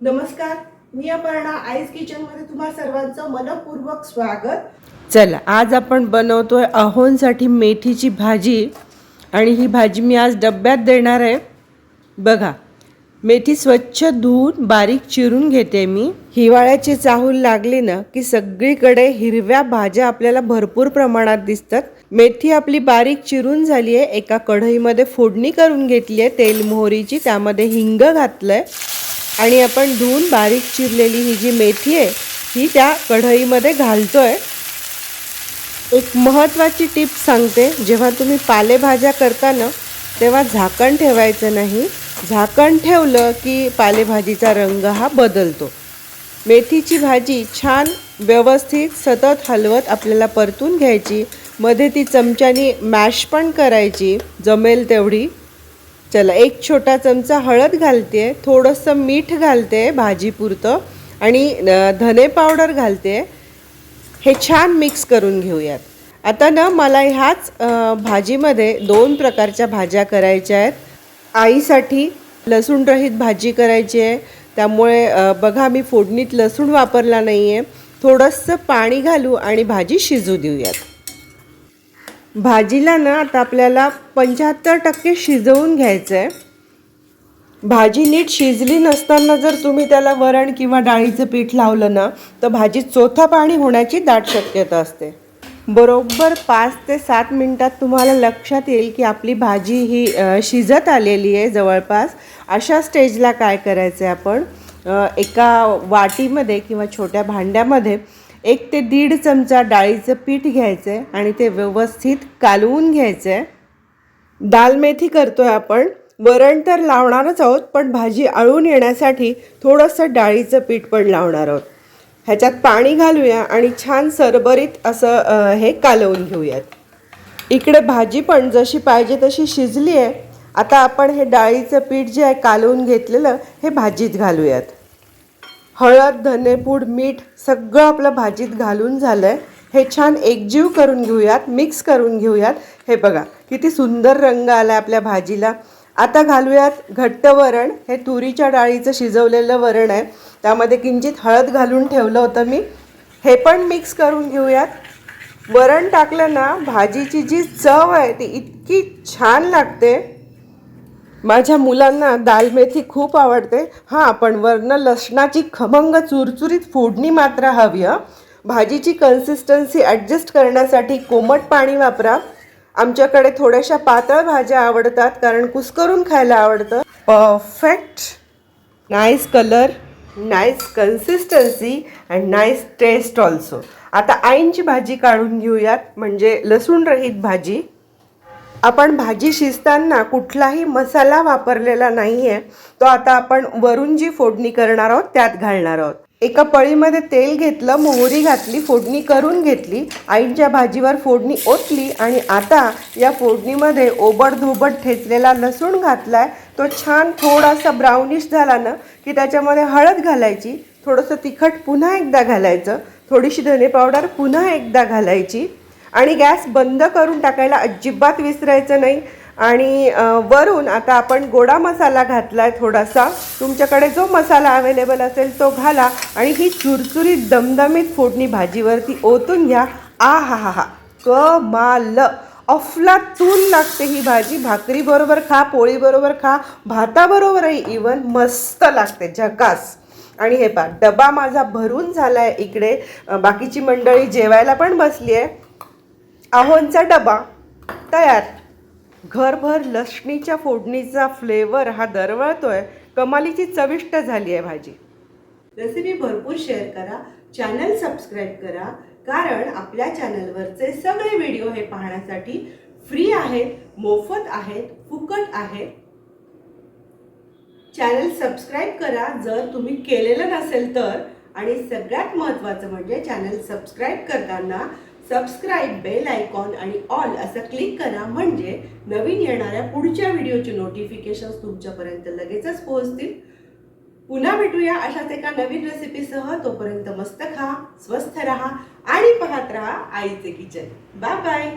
नमस्कार मी अपर्णा आईज किचनमध्ये तुम्हा सर्वांचं मनपूर्वक स्वागत. चला आज आपण बनवतोय अहोंसाठी मेथीची भाजी आणि ही भाजी मी आज डब्यात देणार आहे. बघा मेथी स्वच्छ धुवून बारीक चिरून घेते मी. हिवाळ्याची चाहूल लागली ना की सगळीकडे हिरव्या भाज्या आपल्याला भरपूर प्रमाणात दिसतात. मेथी आपली बारीक चिरून झाली आहे एका कढईमध्ये फोडणी करून घेतली आहे तेल मोहरीची त्यामध्ये हिंग घातलं आहे आणि आपण धुवून बारीक चिरलेली ही जी मेथी आहे ही त्या कढईमध्ये घालतो आहे एक महत्त्वाची टिप सांगते जेव्हा तुम्ही पालेभाज्या करता ना तेव्हा झाकण ठेवायचं नाही. झाकण ठेवलं की पालेभाजीचा रंग हा बदलतो. मेथीची भाजी छान व्यवस्थित सतत हलवत आपल्याला परतून घ्यायची. मध्ये ती चमच्यानी मॅश पण करायची जमेल तेवढी. चला एक छोटा चमचा हळद घालते थोडंसं मीठ घालते भाजीपुरतं आणि धने पावडर घालते. हे छान मिक्स करून घेऊयात. आता ना मला ह्याच भाजीमध्ये दोन प्रकारच्या भाज्या करायच्या आहेत. आईसाठी लसूणरहित भाजी करायची आहे. त्यामुळे बघा मी फोडणीत लसूण वापरला नाही आहे थोडंसं पाणी घालू आणि भाजी शिजू देऊयात. भाजीला ना आता आपल्याला पंच्याहत्तर टक्के शिजवून घ्यायचं आहे भाजी नीट शिजली नसताना जर तुम्ही त्याला वरण किंवा डाळीचं पीठ लावलं ना तर भाजी चोथा पाणी होण्याची दाट शक्यता असते. बरोबर पाच ते सात मिनटात तुम्हाला लक्षात येईल की आपली भाजी ही शिजत आलेली आहे जवळपास. अशा स्टेजला काय करायचं आहे आपण एका वाटीमध्ये किंवा छोट्या भांड्यामध्ये एक ते दीड चमचा डाळीचं पीठ घ्यायचं आहे आणि ते व्यवस्थित कालवून घ्यायचं आहे दाल मेथी आहे आपण. वरण तर लावणारच आहोत पण भाजी आळून येण्यासाठी थोडंसं डाळीचं पीठ पण लावणार आहोत. ह्याच्यात पाणी घालूया आणि छान सरबरीत असं हे कालवून घेऊयात. इकडे भाजी पण जशी पाहिजे तशी शिजली आहे आता आपण हे डाळीचं पीठ जे आहे कालवून घेतलेलं हे भाजीत घालूयात. हळद धनेपूड मीठ सगळं आपलं भाजीत घालून झालं आहे हे छान एकजीव करून घेऊयात मिक्स करून घेऊयात. हे बघा किती सुंदर रंग आला आपल्या भाजीला. आता घालूयात घट्ट वरण. हे तुरीच्या डाळीचं शिजवलेलं वरण आहे. त्यामध्ये किंचित हळद घालून ठेवलं होतं मी. हे पण मिक्स करून घेऊयात. वरण टाकलं ना भाजीची जी चव आहे ती इतकी छान लागते. माझ्या मुलांना दाल मेथी खूप आवडते. हां पण वरनं लसणाची खमंग चुरचुरीत फोडणी मात्र हवी हं. भाजीची कन्सिस्टन्सी ॲडजस्ट करण्यासाठी कोमट पाणी वापरा. आमच्याकडे थोड्याशा पातळ भाज्या आवडतात कारण कुस्करून खायला आवडतं. Perfect nice colour nice consistency and nice taste also आता आईंची भाजी काढून घेऊयात म्हणजे लसूणरहित भाजी. आपण भाजी शिजताना कुठलाही मसाला वापरलेला नाही आहे तो आता आपण वरून जी फोडणी करणार आहोत त्यात घालणार आहोत. एका पळीमध्ये तेल घेतलं मोहरी घातली फोडणी करून घेतली आईच्या भाजीवर फोडणी ओतली आणि आता या फोडणीमध्ये ओबड धोबड ठेचलेला लसूण घातलाय तो छान थोडासा ब्राउनिश झाला ना की त्याच्यामध्ये हळद घालायची थोडंसं तिखट पुन्हा एकदा घालायचं थोडीशी धने पावडर पुन्हा एकदा घालायची. आणि गॅस बंद करून टाकायला अजिबात विसरायचं नाही. आणि वरून आता आपण गोडा मसाला घातला आहे थोडासा. तुमच्याकडे जो मसाला अवेलेबल असेल तो घाला आणि ही चुरचुरीत दमदमीत फोडणी भाजीवरती ओतून घ्या. आ हा हा हा कमाल अफलातून लागते ही भाजी. भाकरीबरोबर खा पोळीबरोबर खा भाताबरोबरही इवन मस्त लागते. झकास! आणि हे पा डबा माझा भरून झाला आहे इकडे बाकीची मंडळी जेवायला पण बसली आहे आहोंचा डबा. तयार. घरभर लसणीच्या फोडणीचा फ्लेवर हा दरवळतोय. कमालीची चविष्ट झाली आहे भाजी. रेसिपी भरपूर शेअर करा चॅनल सबस्क्राईब करा कारण आपल्या चॅनलवरचे सगळे व्हिडिओ हे पाहण्यासाठी फ्री आहेत मोफत आहेत फुकट आहेत. चॅनल सबस्क्राईब करा जर तुम्ही केलेलं नसेल तर. आणि सगळ्यात महत्त्वाचं म्हणजे चॅनल सबस्क्राईब करताना सबस्क्राईब बेल आयकॉन आणि ऑल असं क्लिक करा. म्हणजे नवीन येणाऱ्या पुढच्या व्हिडिओची नोटिफिकेशन्स तुमच्यापर्यंत लगेचच पोहोचतील. पुन्हा भेटूया अशाच एका नवीन रेसिपीसह तोपर्यंत मस्त खा स्वस्थ रहा आणि पाहत रहा आईचे किचन. Bye bye